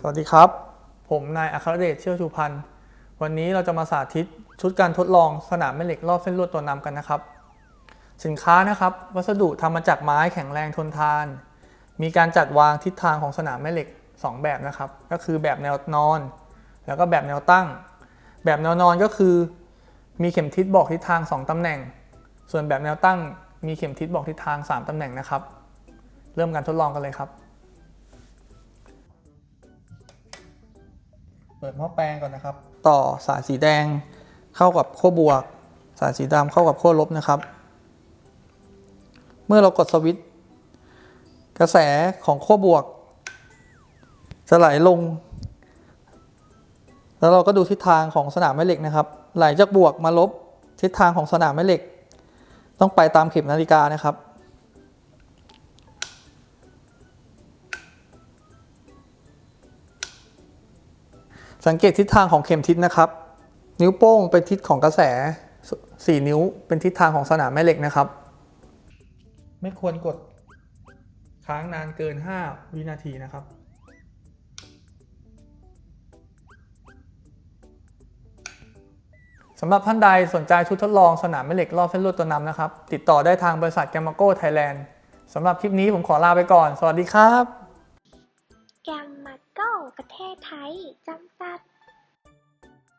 สวัสดีครับ ผมนายอัครเดชเชี่ยวชูพันธ์ วันนี้เราจะมาสาธิตชุดการทดลองสนามแม่เหล็กรอบเส้นลวดตัวนำกันนะครับ สินค้านะครับ วัสดุทำมาจากไม้แข็งแรงทนทาน มีการจัดวางทิศทางของสนามแม่เหล็ก 2 แบบนะครับ ก็คือแบบแนวนอน แล้วก็แบบแนวตั้ง แบบแนวนอนก็คือ มีเข็มทิศบอกทิศทาง 2ตำแหน่ง ส่วนแบบแนวตั้ง มีเข็มทิศบอกทิศทาง 3ตำแหน่งนะครับ เริ่มการทดลองกันเลยครับ เปิดหม้อแปลงก่อนนะครับ ต่อสายสีแดงเข้ากับขั้วบวก สายสีดำเข้ากับขั้วลบนะครับ เมื่อเรากดสวิตช์กระแสของขั้วบวก จะไหลลง แล้วเราก็ดูทิศทางของสนามแม่เหล็กนะครับ ไหลจากบวกมาลบทิศทางของสนามแม่เหล็ก ต้องไปตามเข็มนาฬิกานะครับ สังเกตทิศทางของเข็มทิศนะครับ นิ้วโป้งเป็นทิศของกระแสสสี่นิ้วเป็นทิศทางของสนามแม่เหล็กนะครับ ไม่ควรกดค้างนานเกิน 5 วินาทีนะครับสำหรับท่านใดสนใจชุดทดลองสนามแม่เหล็กรอบเส้นลวดตัวนำนะครับ ติดต่อได้ทางบริษัทแกมมาโก้ไทยแลนด์สำหรับคลิปนี้ผมขอลาไปก่อน สวัสดีครับ แกมมา โก้ ประเทศไทย จำกัด